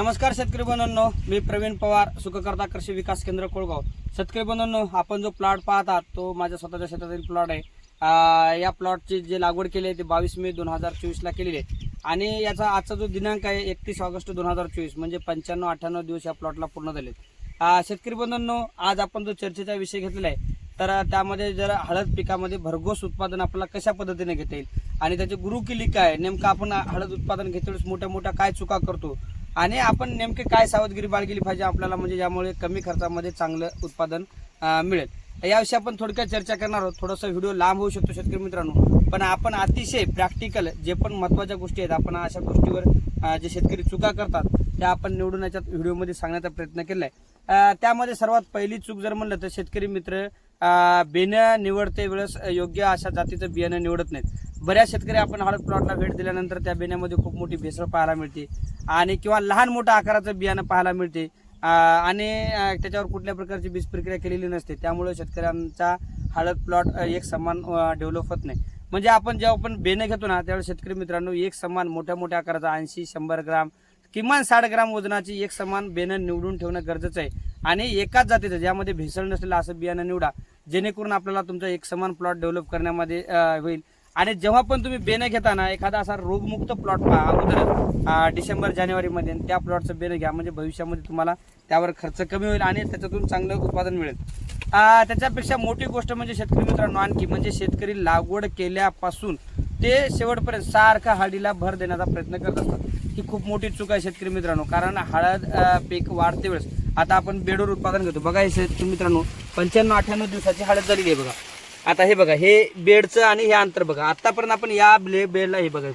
नमस्कार शेतकरी बंधूंनो मी प्रवीण पवार सुखकर्ता कृषी विकास केंद्र कोळगाव. शेतकरी बंधूंनो आपण जो प्लॉट पाहत आहात तो माझ्या स्वतःच्या शेतातील प्लॉट आहे. आ, या प्लॉटची जी लागवड केली आहे ती बावीस मे दोन हजार चोवीसला केलेली आहे. आणि याचा आजचा जो दिनांक आहे एकतीस ऑगस्ट दोन हजार चोवीस म्हणजे पंच्याण्णव अठ्ठ्याण्णव दिवस या प्लॉटला पूर्ण झाले शेतकरी बंधूंनो आज आपण जो चर्चेचा विषय घेतलेला आहे तर त्यामध्ये जर हळद पिकामध्ये भरघोस उत्पादन आपल्याला कशा पद्धतीने घेता येईल? आणि त्याची गुरुकिली काय नेमकं आपण हळद उत्पादन घेतेवेळेस मोठ्या मोठ्या काय चुका करतो? आणि आपण नेमके काय सावधगिरी बाळगिली पाहिजे आपल्याला म्हणजे ज्यामुळे कमी खर्चामध्ये चांगलं उत्पादन मिळेल. याविषयी आपण थोडक्यात चर्चा करणार आहोत. थोडासा व्हिडिओ लांब होऊ शकतो शेतकरी मित्रांनो. पण आपण अतिशय प्रॅक्टिकल जे पण महत्त्वाच्या गोष्टी आहेत आपण अशा गोष्टीवर जे शेतकरी चुका करतात त्या आपण निवडून याच्यात व्हिडिओमध्ये सांगण्याचा प्रयत्न केला आहे त्यामध्ये सर्वात पहिली चूक जर म्हणलं तर शेतकरी मित्र अं, बियाणं निवडते वेळेस योग्य अशा जातीचं बियाणं निवडत नाहीत. बऱ्याच शेतकरी आपण हळद प्लॉटला भेट दिल्यानंतर त्या बियाण्यामध्ये खूप मोठी भेसळ पाहायला मिळते आणि किंवा लहान मोठ्या आकाराचं बियाणं पाहायला मिळते. आणि त्याच्यावर कुठल्या प्रकारची बीज प्रक्रिया केलेली नसते. त्यामुळे शेतकऱ्यांचा हळद प्लॉट एक समान डेव्हलप होत नाही. म्हणजे आपण जेव्हा आपण बेणं घेतो ना त्यावेळेस शेतकरी मित्रांनो एक समान मोठ्या मोठ्या आकाराचा ऐंशी शंभर ग्राम किमान साठ ग्राम वजनाची एक समान बेणं निवडून ठेवणं गरजेचं आहे. आणि एकाच जातीचं ज्यामध्ये भेसळ नसलेलं असं बियाणं निवडा. जेणेकरून आपल्याला तुमचा एक समान प्लॉट डेव्हलप करण्यामध्ये होईल. आणि जेव्हा पण तुम्ही बेणं घेताना एखादा असा रोगमुक्त प्लॉट पहा अगोदर डिसेंबर जानेवारीमध्ये त्या प्लॉटचं बेणं घ्या. म्हणजे भविष्यामध्ये तुम्हाला त्यावर खर्च कमी होईल आणि त्याच्यातून चांगलं उत्पादन मिळेल. त्याच्यापेक्षा मोठी गोष्ट म्हणजे शेतकरी मित्रांनो आणखी म्हणजे शेतकरी लागवड केल्यापासून ते शेवटपर्यंत सारखा हळदीला भर देण्याचा प्रयत्न करत असतात. ही खूप मोठी चूक आहे शेतकरी मित्रांनो कारण हळद पीक वाढते वेळेस. आता आपण बेडवर उत्पादन घेतो. बघा हे शेतकरी मित्रांनो पंच्याण्णव अठ्ठ्याण्णव दिवसाची हळद झालेली आहे बघा. आता हे बघा हे बेडचं आणि हे अंतर बघा. आतापर्यंत आपण या ब्ले बेडला हे बघा.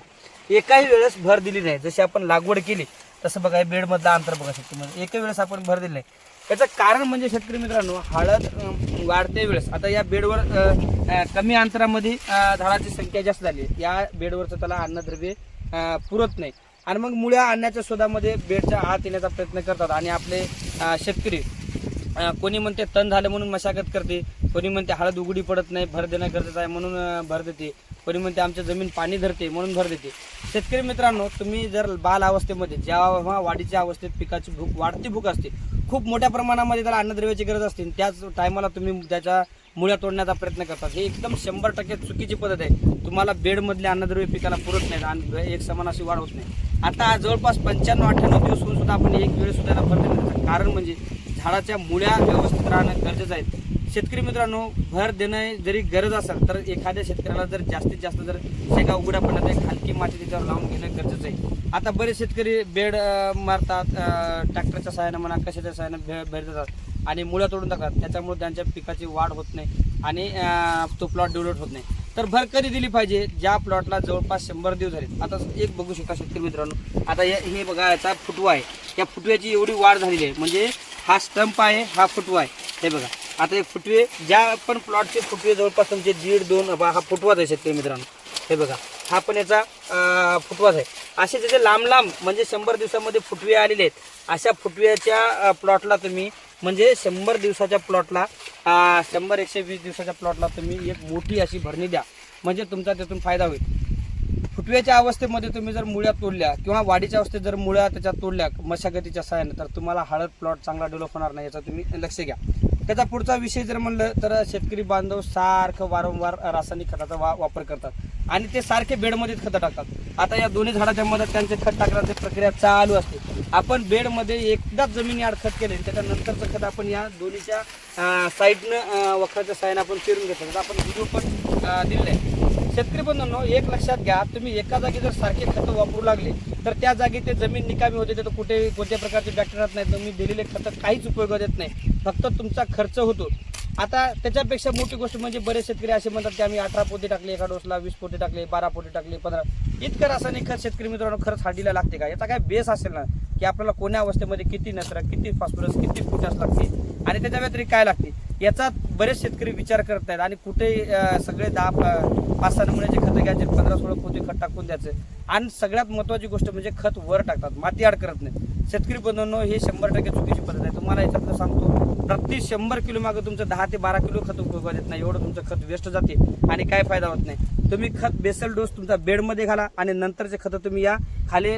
एकाही वेळेस भर दिली नाही. जशी आपण लागवड केली तसं बघा हे बेडमधलं अंतर बघा शकतो. म्हणजे एका वेळेस आपण भर दिली नाही. याचं कारण म्हणजे शेतकरी मित्रांनो हळद वाढते वेळेस. आता या बेडवर कमी अंतरामध्ये झाडाची संख्या जास्त झाली आहे. या बेडवरचं त्याला अन्नद्रव्य पुरत नाही. आणि मग मुळ्या आणण्याच्या शोधामध्ये बेडच्या आत येण्याचा प्रयत्न करतात. आणि आपले शेतकरी कोणी म्हणते तण झालं म्हणून मशागत करते कोणी म्हणते हळद उघडी पडत नाही भर देणं गरजेचं आहे म्हणून भर देते कोणी म्हणते आमच्या जमीन पाणी धरते म्हणून भर देते. शेतकरी मित्रांनो तुम्ही जर बाल अवस्थेमध्ये जेव्हा वाढीच्या अवस्थेत पिकाची भूक वाढती भूक असते खूप मोठ्या प्रमाणामध्ये त्याला अन्नद्रव्याची गरज असते त्याच टायमाला तुम्ही त्याच्या मुळ्या तोडण्याचा प्रयत्न करतात. हे एकदम शंभर टक्के चुकीची पद्धत आहे. तुम्हाला बेडमधले अन्नद्रव्य पिकाला पुरत नाहीत आणि एक समान अशी वाढ होत नाही. आता जवळपास पंच्याण्णव अठ्ठ्याण्णव दिवस होऊन सुद्धा आपण एक वेळेस सुद्धा भर देण्याचं कारण म्हणजे झाडाच्या मुळ्या व्यवस्थित राहणं गरजेचं आहे. शेतकरी मित्रांनो भर देणं जरी गरज असेल तर एखाद्या शेतकऱ्याला जर जास्तीत जास्त जर शेगा उघड्या पडण्यात एक हलकी माती त्याच्यावर लावून घेणं गरजेचं आहे. आता बरेच शेतकरी बेड मारतात ट्रॅक्टरच्या सहाय्यानं म्हणा कशाच्या सहाय्यानं भे भेट देतात आणि मुळ्या तोडून टाकतात. त्याच्यामुळे त्यांच्या पिकाची वाढ होत नाही आणि तो प्लॉट डेव्हलप होत नाही. तर भर कधी दिली पाहिजे? ज्या प्लॉटला जवळपास शंभर दिवस झाले. आता एक बघू शकता शेतकरी मित्रांनो. आता हे बघा याचा फुटवा आहे. या फुटव्याची एवढी वाढ झालेली आहे. म्हणजे हा स्टंप आहे हा फुटवा आहे. हे बघा आता हे फुटवे ज्या पण प्लॉटचे फुटवे जवळपास तुमचे दीड दोन बा हा फुटवाच आहे शेतकरी मित्रांनो. हे बघा हा पण याचा फुटवाच आहे. असे त्याचे लांब लांब म्हणजे शंभर दिवसामध्ये फुटवे आलेले आहेत अशा फुटव्याच्या प्लॉटला तुम्ही म्हणजे शंभर दिवसाच्या प्लॉटला शंभर एकशे वीस दिवसाच्या प्लॉटला तुम्ही एक मोठी अशी भरणी द्या. म्हणजे तुमचा त्यातून फायदा होईल. फुटव्याच्या अवस्थेमध्ये तुम्ही जर मुळ्या तोडल्या किंवा वाढीच्या अवस्थेत जर मुळ्या त्याच्या तोडल्या मशागतीच्या सहाय्याने तर तुम्हाला हळद प्लॉट चांगला डेव्हलप होणार नाही याचा तुम्ही लक्ष घ्या. त्याचा पुढचा विषय जर म्हणलं तर शेतकरी बांधव सारखं वारंवार रासायनिक खताचा वा वापर करतात. आणि ते सारखे बेडमध्येच खतं टाकतात. आता या दोन्ही झाडाच्या मध्ये त्यांचे खत टाकण्याची प्रक्रिया चालू असते. आपण बेडमध्ये एकदाच जमिनी आड खत केले त्याच्यानंतरचं खत आपण या दोन्हीच्या साईडनं वखराच्या साईडनं आपण फिरून घेतो आपण व्हिडिओ पण दिलेला आहे. शेतकरी बंधूंनो एक लक्षात घ्या तुम्ही एका जागी जर सारखे खतं वापरू लागले तर त्या जागी ते जमीन निकामी होते तर कुठे कोणत्या प्रकारचे बॅक्टेरियात नाही तुम्ही दिलेले खतं काहीच उपयोग देत नाही. फक्त तुमचा खर्च होतो. आता त्याच्यापेक्षा मोठी गोष्ट म्हणजे बरेच शेतकरी असे म्हणतात की आम्ही अठरा पोते टाकले एका डोसला वीस पोते टाकले बारा पोते टाकले पंधरा. इतकं रासायनिक खत शेतकरी मित्रांनो खरंच हाडीला लागते का? याचा काय बेस असेल ना की आपल्याला कोण्या अवस्थेमध्ये किती नत्र किती फॉस्फरस किती पोटॅश लागते? आणि त्याच्या व्यतिरिक्त काय लागते? याचा बरेच शेतकरी विचार करत आहेत आणि कुठे सगळे दहा पाच सहा नमुन्याचे खतं घ्यायचे पंधरा सोळा पोते खत टाकून द्यायचं. आणि सगळ्यात महत्त्वाची गोष्ट म्हणजे खत वर टाकतात माती आड करत नाही शेतकरी बंधूंनो हे शंभर टक्के चुकीची पद्धत आहे. तुम्हाला याच्यातलं सांगतो प्रति शंभर किलो मागे तुमचं दहा ते बारा किलो खत उपयोगात येत नाही. एवढं तुमचं खत वेस्ट जाते आणि काय फायदा होत नाही. तुम्ही खत बेसल डोस तुमचा बेडमध्ये घाला आणि नंतरचे खतं तुम्ही या खाली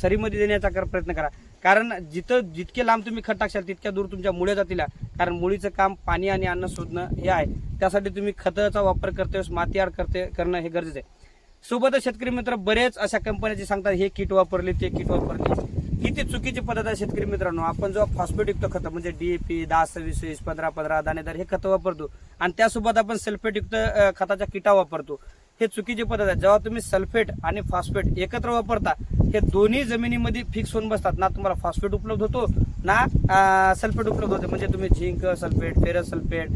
सरीमध्ये देण्याचा प्रयत्न करा. कारण जिथं जितके लांब तुम्ही खत टाकशाल तितक्या दूर तुमच्या मुळे जातील. कारण मुळीचं काम पाणी आणि अन्न शोधणं हे आहे. त्यासाठी तुम्ही खताचा वापर करते वेळेस माती आड करते करणं हे गरजेचं आहे. सोबतच शेतकरी मित्र बरेच अशा कंपन्याचे सांगतात हे किट वापरले ते किट वापरले. किती चुकीची पद्धत आहे शेतकरी मित्रांनो. आपण जेव्हा फॉस्फेटयुक्त खतं म्हणजे डीएपी दहा सव्वीस वीस पंधरा पंधरा दाणेदार हे खतं वापरतो. आणि त्यासोबत आपण सल्फेटयुक्त खताच्या किटा वापरतो. हे चुकीची पद्धत आहे जेव्हा तुम्ही सल्फेट आणि फॉस्फेट एकत्र वापरता हे दोन्ही जमिनीमध्ये फिक्स होऊन बसतात. ना तुम्हाला फॉस्फेट उपलब्ध होतो ना सल्फेट उपलब्ध होते. म्हणजे तुम्ही zinc sulphate ferrous sulphate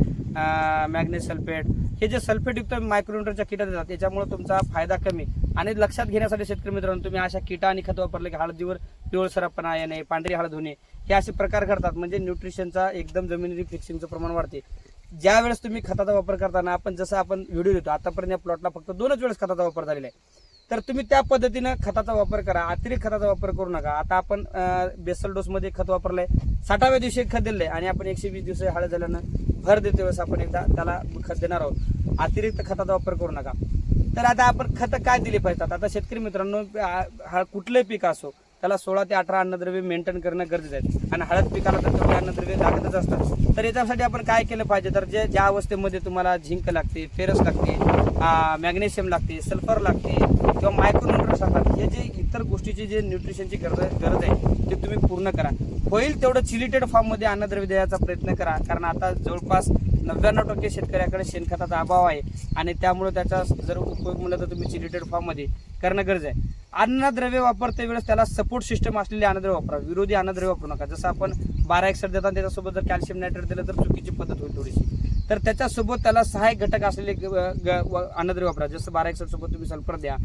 magnesium sulphate हे जे सल्फेटयुक्त मायक्रोन्युटरच्या किटा देतात त्याच्यामुळे तुमचा फायदा कमी. आणि लक्षात घेण्यासाठी शेतकरी मित्रांनो तुम्ही अशा किटा आणि खत वापरले की हळदीवर पिवळसरपणा येणे पांढरी हळद होणे हे असे प्रकार घडतात. म्हणजे न्यूट्रिशनचा एकदम जमिनीची फिक्सिंगचं प्रमाण वाढते. ज्या वेळेस तुम्ही खताचा वापर करताना आपण जसं आपण व्हिडिओ देतो आतापर्यंत या प्लॉटला फक्त दोनच वेळेस खताचा वापर झालेला आहे. तर तुम्ही त्या पद्धतीनं खताचा वापर करा अतिरिक्त खताचा वापर करू नका. आता आपण बेसल डोसमध्ये खत वापरलंय. साठाव्या दिवशी खत दिलंय आणि आपण एकशे वीस दिवस हळद झाल्यानं भर देते वेळेस आपण एकदा त्याला खत देणार आहोत. अतिरिक्त खताचा वापर करू नका. तर आता आपण खतं काय दिली पाहिजेत? आता शेतकरी मित्रांनो कुठलंही पीक असो त्याला सोळा ते अठरा अन्नद्रव्य मेंटेन करणं गरजेचं आहे. आणि हळद पिकाला तर तेवढे अन्नद्रव्य लागतच असतात. तर याच्यासाठी आपण काय केलं पाहिजे? तर जे ज्या अवस्थेमध्ये तुम्हाला झिंक लागते फेरस लागते मॅग्नेशियम लागते सल्फर लागते किंवा मायक्रोन्युट्रस लागतात हे जे इतर गोष्टीची जे न्यूट्रिशनची गरज गरज आहे ते तुम्ही पूर्ण करा. होईल तेवढं चिलिटेड फॉर्ममध्ये अन्नद्रव्य द्यायचा प्रयत्न करा. कारण आता जवळपास नव्याण्णव टक्के शेतकऱ्याकडे शेणखताचा अभाव आहे. आणि त्यामुळे त्याचा जर उपयोग म्हणलं तर तुम्ही चिलिटेड फॉर्ममध्ये करणं गरज आहे. अन्नद्रव्य वापरते वेळेस त्याला सपोर्ट सिस्टम असलेले अन्नद्रव्य वापरा. विरोधी अन्नद्रव्य वापरू नका. जसं आपण बारा एक्सर देताना त्याच्यासोबत जर कॅल्शियम नायट्रेट दिलं तर चुकीची पद्धत होईल थोडीशी. तर त्याच्यासोबत त्याला सहाय्यक घटक असलेले ग- ग- व- अन्नद्रव्य वापरा. जसं बारा एक्सर सोबत तुम्ही सल्फर द्या.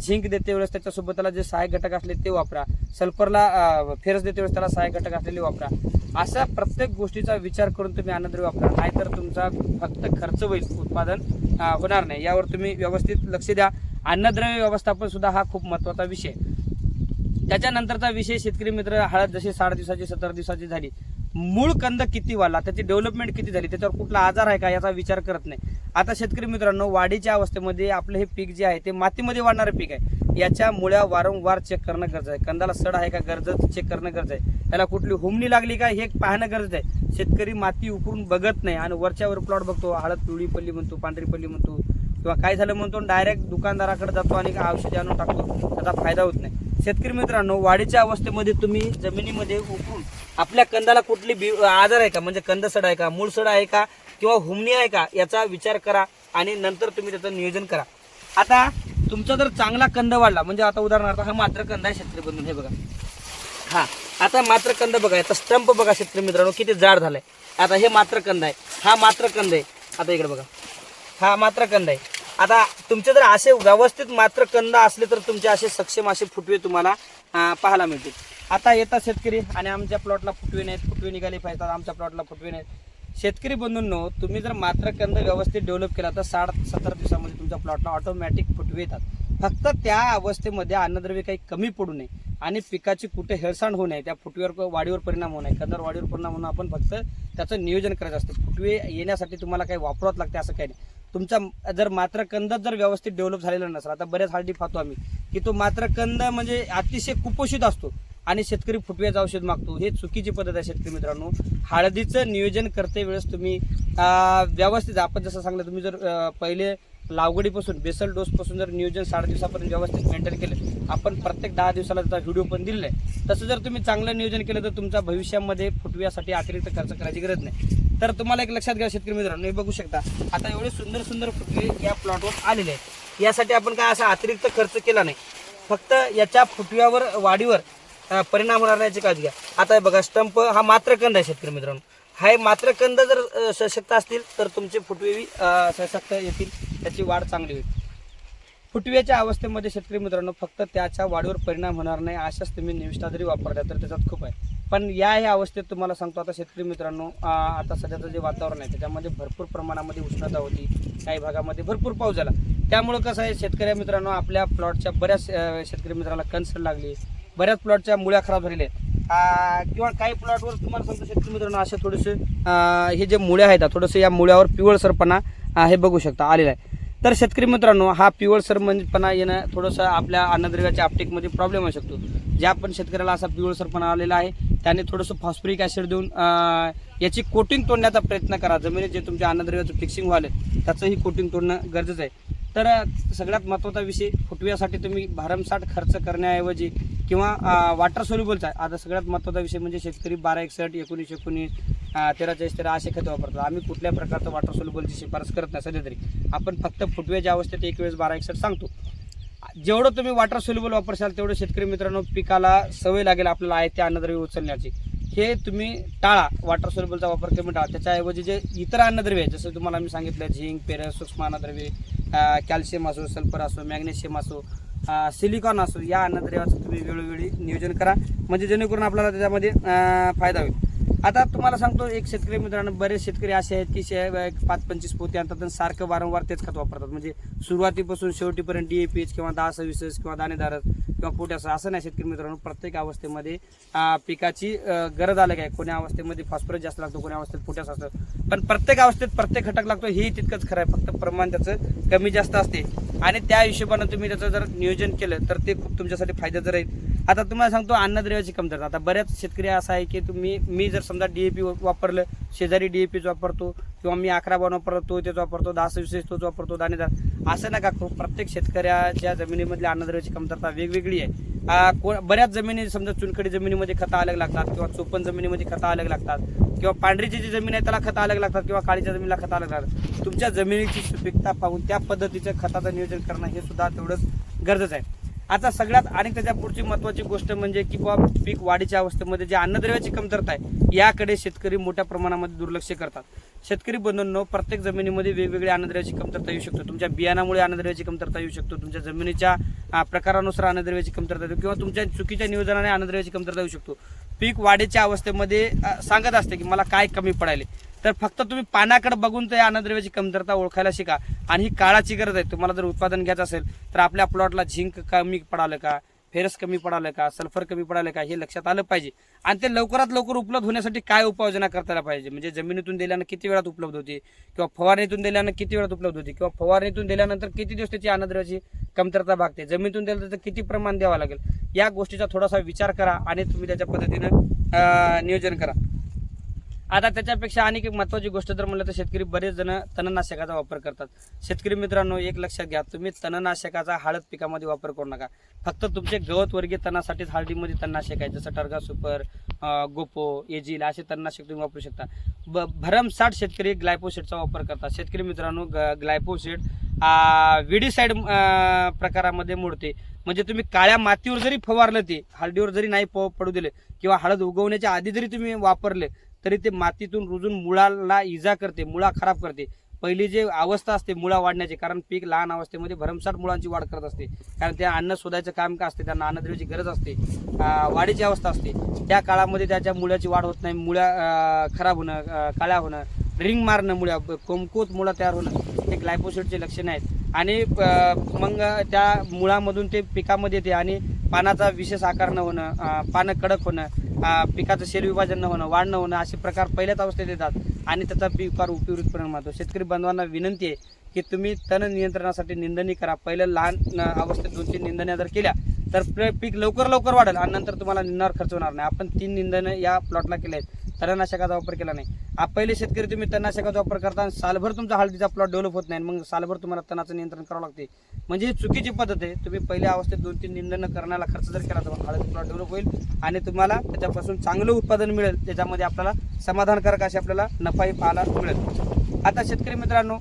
झिंक देते वेळेस त्याच्यासोबत त्याला जे सहाय्यक घटक असले ते वापरा. सल्फरला फेरस देते वेळेस त्याला सहाय्यक घटक असलेले वापरा. अशा प्रत्येक गोष्टीचा विचार करून तुम्ही अन्नद्रव्य वापरा. नाहीतर तुमचा फक्त खर्च होईल उत्पादन होणार नाही. यावर तुम्ही व्यवस्थित लक्ष द्या. अन्नद्रव्य व्यवस्थापन सुद्धा हा खूप महत्त्वाचा विषय त्याच्यानंतरचा विषय शेतकरी मित्र हळद जशी साठ दिवसाची सत्तर दिवसाची झाली मूळ कंद किती वाढला त्याची डेव्हलपमेंट किती झाली त्याच्यावर कुठला आजार आहे का याचा विचार करत नाही. आता शेतकरी मित्रांनो वाढीच्या अवस्थेमध्ये आपलं हे पीक जे आहे ते मातीमध्ये वाढणारं पीक आहे. याच्या मुळ्या वारंवार चेक करणं गरजेचं आहे. कंदाला सड आहे का गरज चेक करणं गरजेचं आहे. त्याला कुठली हुमणी लागली का हे पाहणं गरजेचं आहे. शेतकरी माती उकरून बघत नाही आणि वरच्यावर प्लॉट बघतो हळद पिवळी पल्ली म्हणतो पांढरी पल्ली म्हणतो किंवा काय झालं म्हणतो डायरेक्ट दुकानदाराकडे जातो आणि औषधी आणून टाकतो. त्याचा फायदा होत नाही. शेतकरी मित्रांनो वाढीच्या अवस्थेमध्ये तुम्ही जमिनीमध्ये उकरून आपल्या कंदाला कुठली बी आजार आहे का? म्हणजे कंद सड आहे का मूळ सड आहे का किंवा हुमणी आहे का याचा विचार करा आणि नंतर तुम्ही त्याचं नियोजन करा. आता तुमचा जर चांगला कंद वाढला म्हणजे आता उदाहरणार्थ हा मात्र कंद आहे शेतकरी बंधून हे बघा. हा आता मात्र कंद बघा आता स्टंप बघा शेतकरी मित्रांनो किती जाड झालाय. आता हे मात्र कंद आहे. हा मात्र कंद आहे. आता इकडे बघा. हा मात्र कंद आहे. आता तुमचे जर असे व्यवस्थित मात्र कंद असले तर तुमचे असे सक्षम असे फुटवे तुम्हाला पाहायला मिळतील. आता येतात शेतकरी आणि आमच्या प्लॉटला फुटवे नाहीत फुटवे निघाले पाहिजेत आमच्या प्लॉटला फुटवे नाहीत. शेतकरी बंधूंनो तुम्ही जर मात्र कंद व्यवस्थित डेव्हलप केला तर साठ सत्तर दिवसामध्ये तुमच्या प्लॉटला ऑटोमॅटिक फुटवे येतात. फक्त त्या अवस्थेमध्ये अन्नद्रव्य काही कमी पडू नये आणि पिकाची कुठे हेळसांड होऊ नये त्या फुटवेवर वाढीवर परिणाम होऊ नये. कंदर वाढीवर परिणाम होणं आपण फक्त त्याचं नियोजन करायचं असतं. फुटवे येण्यासाठी तुम्हाला काही वापरावं लागते असं काही नाही. तुमचा जर मात्र कंद जर व्यवस्थित डेव्हलप झालेला नसला आता बऱ्याच हळदी पाहतो आम्ही की तो मात्र कंद म्हणजे अतिशय कुपोषित असतो आणि शेतकरी फुटव्याचं औषध मागतो. हे चुकीची पद्धत आहे शेतकरी मित्रांनो. हळदीचं नियोजन करते वेळेस तुम्ही व्यवस्थित आपण जसं सांगलं तुम्ही जर पहिले लागवडीपासून बेसल डोसपासून जर नियोजन साठ दिवसापर्यंत व्यवस्थित मेंटेन केलं आपण प्रत्येक दहा दिवसाला त्याचा व्हिडिओ पण दिलेला आहे. तसं जर तुम्ही चांगलं नियोजन केलं तर तुमच्या भविष्यामध्ये फुटव्यासाठी अतिरिक्त खर्च करायची गरज नाही. तर तुम्हाला एक लक्षात घ्या शेतकरी मित्रांनो हे बघू शकता. आता एवढे सुंदर सुंदर फुटवे या प्लॉटवर आलेले आहेत. यासाठी आपण काय असा अतिरिक्त खर्च केला नाही. फक्त याच्या फुटव्यावर वाढीवर परिणाम होणार नाही याची काळजी घ्या. आता हे बघा स्टंप हा मात्र कंद आहे शेतकरी मित्रांनो. हा हे मात्र कंद जर सशक्त असतील तर तुमचे फुटवे सशक्त येतील. त्याची वाढ चांगली होईल. फुटव्याच्या अवस्थेमध्ये शेतकरी मित्रांनो फक्त त्याच्या वाढीवर परिणाम होणार नाही अशाच तुम्ही निविष्ठा जरी वापरल्या तर त्याच्यात खूप आहे. पण या ह्या अवस्थेत तुम्हाला सांगतो आता शेतकरी मित्रांनो आता सध्याचं जे वातावरण आहे त्याच्यामध्ये भरपूर प्रमाणामध्ये उष्णता होती काही भागामध्ये भरपूर पाऊस झाला. त्यामुळं कसं आहे शेतकरी मित्रांनो आपल्या प्लॉटच्या बऱ्याच शेतकरी मित्रांना कन्सर्न लागली बऱ्याच प्लॉटच्या मुळ्या खराब झालेल्या आहेत. किंवा काही प्लॉटवर तुम्हाला सांगतो शेतकरी मित्रांनो असे थोडेसे हे जे मुळ्या आहेत थोडंसं या मुळ्यावर पिवळसरपणा हे बघू शकता आलेलं आहे. तर शेतकरी मित्रांनो हा पिवळसर म्हणजेपणा येणं थोडंसं आपल्या अन्नद्रव्याच्या आपटेकमध्ये प्रॉब्लेम असू शकतो. ज्या पण शेतकऱ्याला असा पिवळसरपणा आलेला आहे त्याने थोडंसं फॉस्फरिक ॲसिड देऊन याची कोटिंग तोडण्याचा प्रयत्न करा. जमिनीत जे तुमच्या अन्नद्रव्याचं फिक्सिंग व्हालं त्याचंही कोटिंग तोडणं गरजेचं आहे. तर सगळ्यात महत्त्वाचा विषय फुटव्यासाठी तुम्ही भारमसाठ खर्च करण्याऐवजी किंवा वॉटर सोल्युबलचा आता सगळ्यात महत्त्वाचा विषय म्हणजे शेतकरी बारा एकसष्ट एकोणीस एकोणीस तेरा चाळीस तेरा असे खतं वापरतो आम्ही कुठल्या प्रकारचं वॉटर सोल्युबलची शिफारस करत नाही सध्या तरी. आपण फक्त फुटवेच्या अवस्थेत एक वेळेस बारा एकसष्ट सांगतो. जेवढं तुम्ही वॉटर सोल्युबल वापरशाल तेवढं शेतकरी मित्रांनो पिकाला सवय लागेल आपल्याला आहे ते अन्नद्रव्य उचलण्याची. हे तुम्ही टाळा. वॉटर सोल्युबलचा वापर कमी टाळा. त्याच्याऐवजी जे इतर अन्नद्रव्य आहे जसं तुम्हाला मी सांगितलं झिंक पेरस सूक्ष्म अन्नद्रव्ये कॅल्शियम असो सल्फर असो मॅग्नेशियम असो सिलिकॉन असो या अन्नद्रव्याचं तुम्ही वेळोवेळी नियोजन करा. म्हणजे जेणेकरून आपल्याला त्याच्यामध्ये फायदा होईल. आता तुम्हाला सांगतो एक शेतकरी मित्रांनो बरेच शेतकरी असे आहेत की शे पाच पंचवीस पोते आणतात आणि सारखं वारंवार तेच खत वापरतात. म्हणजे सुरुवातीपासून शेवटीपर्यंत डीएपीएच किंवा दहा सव्वीस किंवा दाणेदार किंवा पोट्यास असं नाही शेतकरी मित्रांनो प्रत्येक अवस्थेमध्ये पिकाची गरज आलं काय? कोण्या अवस्थेमध्ये फॉस्फरस जास्त लागतो कोण्या अवस्थेत पोट्यास असतं पण प्रत्येक अवस्थेत प्रत्येक घटक लागतो हेही तितकंच खरं आहे. फक्त प्रमाण त्याचं कमी जास्त असते. आणि त्या हिशोबानं तुम्ही त्याचं जर नियोजन केलं तर ते खूप तुमच्यासाठी फायद्याचं राहील. आता तुम्हाला सांगतो अन्नद्रव्याची कमतरता. आता बऱ्याच शेतकरी असं आहे की तुम्ही मी जर समजा डी ए पी वापरलं शेजारी डी ए पीच वापरतो किंवा मी अकरा बावन वापरतो तेच वापरतो दहा सव्वीस तोच वापरतो दाणेदार असं नका करू. प्रत्येक शेतकऱ्याच्या जमिनीमधली अन्नद्रव्याची कमतरता वेगवेगळी आहे. को बऱ्याच जमिनी समजा चुनखडी जमिनीमध्ये खतं अलग लागतात किंवा चोपन जमिनीमध्ये खतं अलग लागतात किंवा पांढरीची जी जमीन आहे त्याला खतं अलग लागतात किंवा काळीच्या जमिनीला खतं अलग लागतात. तुमच्या जमिनीची सुपीकता पाहून त्या पद्धतीचं खताचं नियोजन करणं हे सुद्धा तेवढंच गरजेचं आहे. आता सगळ्यात आणि त्याच्या पुढची महत्वाची गोष्ट म्हणजे की बाबा पीक वाढीच्या अवस्थेमध्ये जे अन्नद्रव्याची कमतरता आहे याकडे शेतकरी मोठ्या प्रमाणामध्ये दुर्लक्ष करतात. शेतकरी बंधूंनो प्रत्येक जमिनीमध्ये वेगवेगळ्या अन्नद्रव्याची कमतरता येऊ शकतो. तुमच्या बियाणामुळे अन्नद्रव्याची कमतरता येऊ शकतो. तुमच्या जमिनीच्या प्रकारानुसार अन्नद्रव्याची कमतरता येतो किंवा तुमच्या चुकीच्या नियोजनाने अन्नद्रव्याची कमतरता येऊ शकतो. पीक वाढीच्या अवस्थेमध्ये सांगत असते की मला काय कमी पडायले. तर फक्त तुम्ही पानाकडे बघून ते अन्नद्रव्याची कमतरता ओळखायला शिका. आणि ही काळाची गरज आहे. तुम्हाला जर उत्पादन घ्यायचं असेल तर आपल्या प्लॉटला झिंक कमी पडालं का? फेरस कमी पडालं का? सल्फर कमी पडालं का? हे लक्षात आलं पाहिजे. आणि ते लवकरात लवकर उपलब्ध होण्यासाठी काय उपाययोजना करायला पाहिजे? म्हणजे जमिनीतून दिल्यानं किती वेळात उपलब्ध होते? किंवा फवारणीतून दिल्यानं किती वेळात उपलब्ध होते? किंवा फवारणीतून दिल्यानंतर किती दिवस त्याची अन्नद्रव्याची कमतरता भागते? जमिनीतून दिलं तर किती प्रमाण द्यावं लागेल? या गोष्टीचा थोडासा विचार करा आणि तुम्ही त्याच्या पद्धतीनं नियोजन करा. आता त्याच्यापेक्षा आणि एक महत्वाची गोष्ट जर म्हणलं तर शेतकरी बरेच जण तणनाशकाचा वापर करतात. शेतकरी मित्रांनो एक लक्षात घ्या तुम्ही तणनाशकाचा हळद पिकामध्ये वापर करू नका. फक्त तुमचे गवत वर्गीय तणासाठीच हळदीमध्ये तणनाशक आहे जसं टर्गा सुपर गोपो एजिल असे तणनाशक तुम्ही वापरू शकता. ब भरमसाठ शेतकरी ग्लायपोसेटचा वापर करतात. शेतकरी मित्रांनो ग ग्लायपोसेट विडीसाईड प्रकारामध्ये मोडते. म्हणजे तुम्ही काळ्या मातीवर जरी फवारलं ते हळदीवर जरी नाही पडू दिले किंवा हळद उगवण्याच्या आधी जरी तुम्ही वापरले तरी ते मातीतून रुजून मुळाला इजा करते मुळा खराब करते. पहिली जे अवस्था असते मुळा वाढण्याची कारण पीक लहान अवस्थेमध्ये भरमसाठ मुळांची वाढ करत असते. कारण त्या अन्न शोधायचं काम का असते? त्यांना अन्नद्रव्याची गरज असते. वाढीची अवस्था असते. त्या काळामध्ये त्याच्या मुळ्याची वाढ होत नाही मुळ्या खराब होणं काळ्या होणं रिंग मारणं मुळ्या कोमकोत मुळा तयार होणं हे ग्लायपोसेटचे लक्षण आहेत. आणि मग त्या मुळामधून ते पिकामध्ये येते आणि पानाचा विशेष आकार न होणं पानं कडक होणं पिकाचं शेर विभाजन न होणं वाढ न होणं असे प्रकार पहिल्याच अवस्थेत येतात आणि त्याचा पिकावर उपयुक्त परिणाम होतो. शेतकरी बांधवांना विनंती आहे की तुम्ही तण नियंत्रणासाठी निंदणी करा. पहिलं लहान अवस्थेत दोन तीन निंदण्या जर केल्या तर प्र- पीक लवकर लवकर वाढेल आणि नंतर तुम्हाला निंदणावर खर्च होणार नाही. आपण तीन निंदनं या प्लॉटला केल्या आहेत. तणनाशकाचा वापर केला नाही. आ, पहिले शेतकरी तुम्ही तणनाशकाचा वापर करता सालभर तुमचा हळदीचा प्लॉट डेव्हलप होत नाही. मग सालभर तुम्हाला तणाचं नियंत्रण करावं लागते. म्हणजे ही चुकीची पद्धत आहे. तुम्ही पहिल्या अवस्थेत दोन तीन निंदन करण्याला खर्च जर केला तर हळदी प्लॉट डेव्हलप होईल आणि तुम्हाला त्याच्यापासून चांगलं उत्पादन मिळेल. त्याच्यामध्ये आपल्याला समाधानकारक असे आपल्याला नफाही पाहायला मिळेल. आता शेतकरी मित्रांनो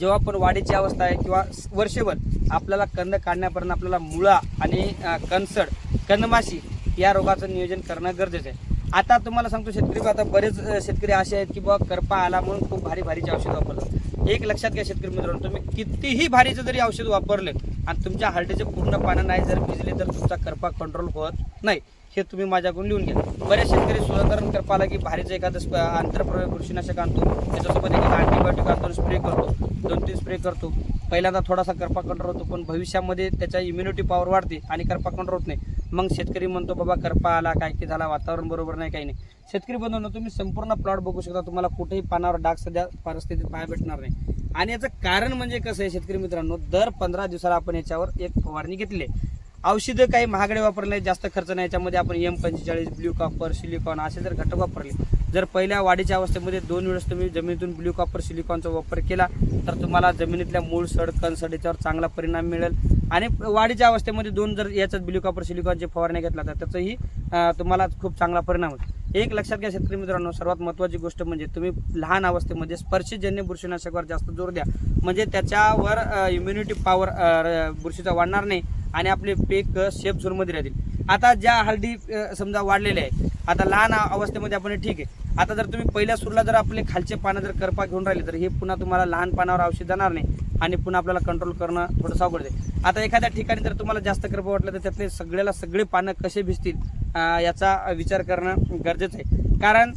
जेव्हा पण वाढीची अवस्था आहे किंवा वर्षभर आपल्याला कंद काढण्यापर्यंत आपल्याला मुळा आणि अं, कणसड कंदमाशी या रोगाचं नियोजन करणं गरजेचं आहे. आता तुम्हाला सांगतो शेतकरी आता बरेच शेतकरी असे आहेत की बाबा करपा आला म्हणून खूप भारी भारीचे औषध वापरतात. एक लक्षात घ्या शेतकरी मित्रांनो तुम्ही कितीही भारीचं जरी औषध वापरले आणि तुमच्या हळदीचे पूर्ण पानं नाही जर भिजले तर तुमचा करपा कंट्रोल होत नाही. हे तुम्ही माझ्याकडून लिहून घ्या. बरेच शेतकरी सुधाकरण करपाला की भारीचं एखादं स्प- आंतरप्रयोग कृषीनाशक आणतो. त्याच्यासोबत एखादा अँटीबायोटिक आणतो स्प्रे करतो. दोन तीन स्प्रे करतो. पहिल्यांदा थोडासा करपा कंट्रोल होतो पण भविष्यामध्ये त्याच्या इम्युनिटी पॉवर वाढते आणि करपा कंट्रोल होत नाही. मग शेतकरी म्हणतो बाबा करपा आला काय की झाला वातावरण बरोबर नाही काही नाही. शेतकरी बंधूंनो तुम्ही संपूर्ण प्लॉट बघू शकता तुम्हाला कुठेही पानावर डाग सध्या परिस्थितीत पाहायला भेटणार नाही. आणि याचं कारण म्हणजे कसं आहे शेतकरी मित्रांनो दर पंधरा दिवसाला आपण याच्यावर एक फवारणी घेतली आहे. औषधं काही महागडे वापरले जास्त खर्च नाही याच्यामध्ये आपण एम पंचेचाळीस ब्ल्यू कॉपर सिलिकॉन असे जर घटक वापरले जर पहिल्या वाढीच्या अवस्थेमध्ये दोन वेळेस तुम्ही जमिनीतून ब्ल्यू कॉपर सिलिकॉनचा वापर केला तर तुम्हाला जमिनीतल्या मूळ सड कणसड याच्यावर चांगला परिणाम मिळेल. आणि वाढीच्या अवस्थेमध्ये दोन जर याच्यात ब्ल्यू कॉपर सिलिकॉनची फवारणी घेतला तर त्याचाही तुम्हाला खूप चांगला परिणाम होईल. एक लक्षात घ्या शेतकरी मित्रांनो सर्वात महत्त्वाची गोष्ट म्हणजे तुम्ही लहान अवस्थेमध्ये स्पर्शजन्य बुरशीनाशकावर जास्त जोर द्या. म्हणजे त्याच्यावर इम्युनिटी पॉवर बुरशीचा वाढणार नाही आणि आपले पीक सेफ झोनमध्ये राहतील. आता ज्या हळदी समजा वाढलेल्या आहे आता लहान अवस्थेमध्ये आपण ठीक आहे. आता जर तुम्ही पहिल्या सुरला जर आपले खालचे पानं जर करपा घेऊन राहिले तर हे पुन्हा तुम्हाला लहान पानावर औषध जाणार नाही आणि पुन्हा आपल्याला कंट्रोल करणं थोडंसं अवघड आहे. आता एखाद्या ठिकाणी जर तुम्हाला जास्त करपा वाटलं तर त्यातले सगळ्याला सगळे पानं कसे भिजतील याचा विचार करणं गरजेचं आहे. कारण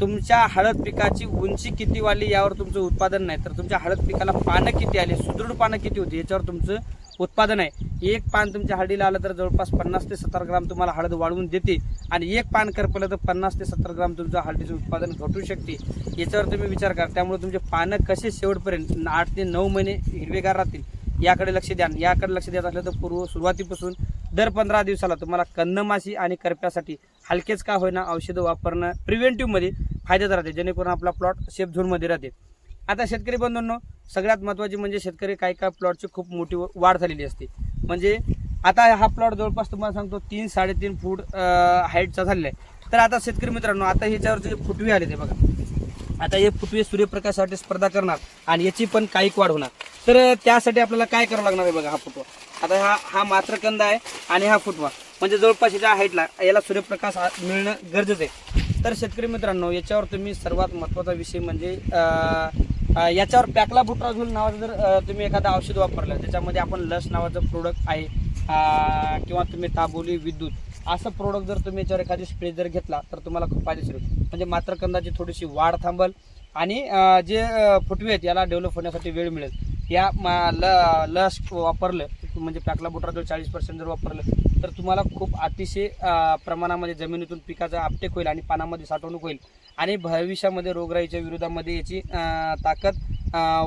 तुमच्या हळद पिकाची उंची किती वाढली यावर तुमचं उत्पादन नाही तर तुमच्या हळद पिकाला पानं किती आली सुदृढ पानं किती होती याच्यावर तुमचं उत्पादन आहे. एक पान तुमच्या हळदीला आलं तर जवळपास पन्नास ते सत्तर ग्राम तुम्हाला हळद वाढवून देते आणि एक पान करपलं तर पन्नास ते सत्तर ग्राम तुमचं हळदीचं उत्पादन घटू शकते. याच्यावर तुम्ही विचार करा. त्यामुळे तुमचे पानं कसे शेवटपर्यंत आठ ते नऊ महिने हिरवेगार राहतील याकडे लक्ष द्या. याकडे लक्ष द्यायचं असलं तर पूर्व सुरुवातीपासून दर पंधरा दिवसाला तुम्हाला कन्नमाशी आणि करप्यासाठी हलकेच का होईना औषधं वापरणं प्रिव्हेंटिव्हमध्ये फायद्यात राहते. जेणेकरून आपला प्लॉट सेफ झोनमध्ये राहते. आता शेतकरी बंधूंनो सगळ्यात महत्त्वाची म्हणजे शेतकरी काही काही प्लॉटची खूप मोठी वाढ झालेली असते. म्हणजे आता हा प्लॉट जवळपास तुम्हाला सांगतो तीन साडेतीन फूट हाईटचा झालेला आहे. तर आता शेतकरी मित्रांनो आता ह्याच्यावर जे फुटवे आले ते बघा. आता हे फुटवे सूर्यप्रकाशासाठी स्पर्धा करणार आणि याची पण काही वाढ होणार. तर त्यासाठी आपल्याला काय करावं लागणार आहे बघा हा फुटवा. आता हा हा मात्रकंद आहे आणि हा फुटवा. म्हणजे जवळपास याच्या हाईटला याला सूर्यप्रकाश मिळणं गरजेचं आहे. तर शेतकरी मित्रांनो याच्यावर तुम्ही सर्वात महत्त्वाचा विषय म्हणजे याच्यावर पॅकला बुट्राझोल नावाचं जर तुम्ही एखादं औषध वापरलं त्याच्यामध्ये आपण लस नावाचं प्रोडक्ट आहे किंवा तुम्ही ताबोली विद्युत असं प्रोडक्ट जर तुम्ही याच्यावर एखादी स्प्रे जर घेतला तर तुम्हाला खूप फायदेशीर होईल. म्हणजे मात्र कंदाची थोडीशी वाढ थांबल आणि जे अं, फुटवे आहेत याला डेव्हलप होण्यासाठी वेळ मिळेल. या मा- ल लस वापरलं म्हणजे पॅकला बुट्राझोल चाळीस पर्सेंट जर वापरलं तर तुम्हाला खूप अतिशय प्रमाणामध्ये जमिनीतून पिकाचा आपटेक होईल आणि पानामध्ये साठवणूक होईल. आणि भविष्यामध्ये रोगराईच्या विरोधामध्ये याची ताकद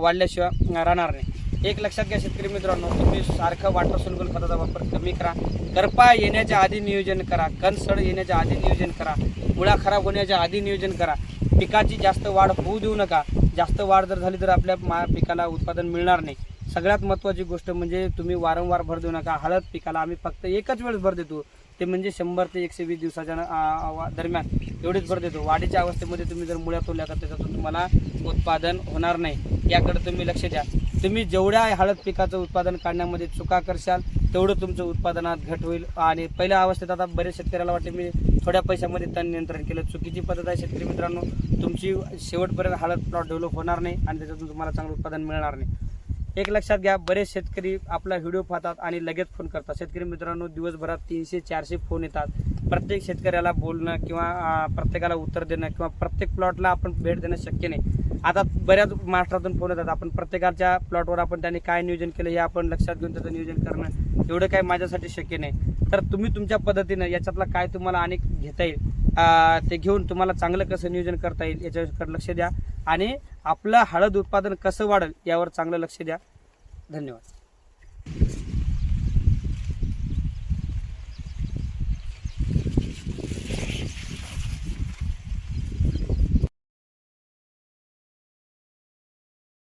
वाढल्याशिवाय राहणार नाही. एक लक्षात घ्या शेतकरी मित्रांनो तुम्ही सारखं वाटर सोलगल खताचा वापर कमी करा. करपा येण्याच्या आधी नियोजन करा. कणसड येण्याच्या आधी नियोजन करा. मुळा खराब होण्याच्या आधी नियोजन करा. पिकाची जास्त वाढ होऊ देऊ नका. जास्त वाढ जर झाली तर आपल्या मा पिकाला उत्पादन मिळणार नाही. सगळ्यात महत्त्वाची गोष्ट म्हणजे तुम्ही वारंवार भर देऊ नका. हळद पिकाला आम्ही फक्त एकच वेळेस भर देतो. ते म्हणजे शंभर ते एकशे वीस दिवसाच्या दरम्यान एवढेच भर देतो. वाढीच्या अवस्थेमध्ये तुम्ही जर मुळ्या तोडल्या तर त्याच्यातून तुम्हाला उत्पादन होणार नाही. याकडे तुम्ही लक्ष द्या. तुम्ही जेवढ्या हळद पिकाचं उत्पादन काढण्यामध्ये चुका करशाल तेवढं तुमचं उत्पादनात घट होईल. आणि पहिल्या अवस्थेत आता बरेच शेतकऱ्याला वाटते मी थोड्या पैशामध्ये तण नियंत्रण केलं. चुकीची पद्धत आहे शेतकरी मित्रांनो. तुमची शेवटपर्यंत हळद प्लॉट डेव्हलप होणार नाही आणि त्याच्यातून तुम्हाला चांगलं उत्पादन मिळणार नाही. एक लक्षात घ्या बरेच शेतकरी आपला व्हिडिओ पाहतात आणि लगेच फोन करतात. शेतकरी मित्रांनो दिवसभरात तीनशे चारशे फोन येतात. प्रत्येक शेतकऱ्याला बोलणं किंवा प्रत्येकाला उत्तर देणं किंवा प्रत्येक प्लॉटला आपण भेट देणं शक्य नाही. आता बऱ्याच महाराष्ट्रातून फोन येतात. आपण प्रत्येकाच्या प्लॉटवर आपण त्यांनी काय नियोजन केलं हे आपण लक्षात घेऊन त्याचं नियोजन करणं एवढं काय माझ्यासाठी शक्य नाही. तर तुम्ही तुमच्या पद्धतीनं याच्यातला काय तुम्हाला अनेक घेता येईल? ते घेऊन तुम्हाला चांगलं कसं नियोजन करता येईल याच्याकडे लक्ष द्या. आणि आपलं हळद उत्पादन कसं वाढेल यावर चांगलं लक्ष द्या. धन्यवाद.